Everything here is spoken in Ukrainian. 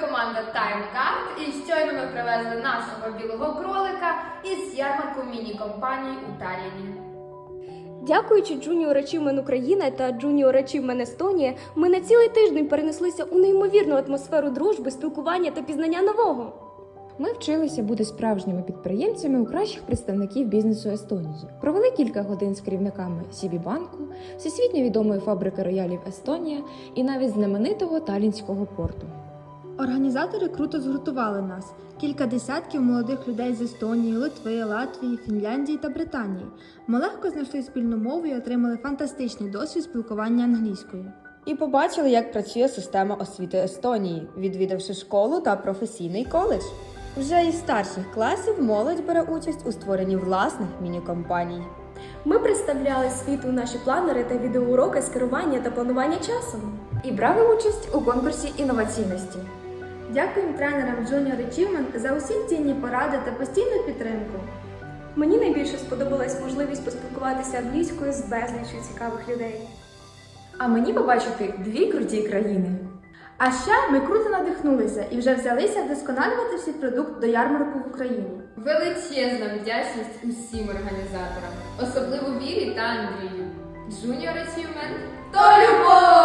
команда Time Card і щойно ми привезли нашого білого кролика із ярмарку міні-компаній у Талліні. Дякуючи Junior Achievement Україна та Junior Achievement Естонія, ми на цілий тиждень перенеслися у неймовірну атмосферу дружби, спілкування та пізнання нового. Ми вчилися бути справжніми підприємцями у кращих представників бізнесу Естонії. Провели кілька годин з керівниками Сібі банку, всесвітньо відомої фабрики роялів Естонія і навіть знаменитого талінського порту. Організатори круто згуртували нас. Кілька десятків молодих людей з Естонії, Литви, Латвії, Фінляндії та Британії. Ми легко знайшли спільну мову і отримали фантастичний досвід спілкування англійською. І побачили, як працює система освіти Естонії, відвідавши школу та професійний коледж. Вже із старших класів молодь бере участь у створенні власних міні-компаній. Ми представляли світу наші планери та відеоуроки з керування та планування часом. і брали участь у конкурсі інноваційності. Дякуємо тренерам Junior Achievement за усі цінні поради та постійну підтримку. Мені найбільше сподобалась можливість поспілкуватися англійською з безліччю цікавих людей. А мені побачити дві круті країни. А ще ми круто надихнулися і вже взялися вдосконалювати свій продукт до ярмарку в Україні. Величезна вдячність усім організаторам, особливо Вірі та Андрію. Junior Achievement – то любов!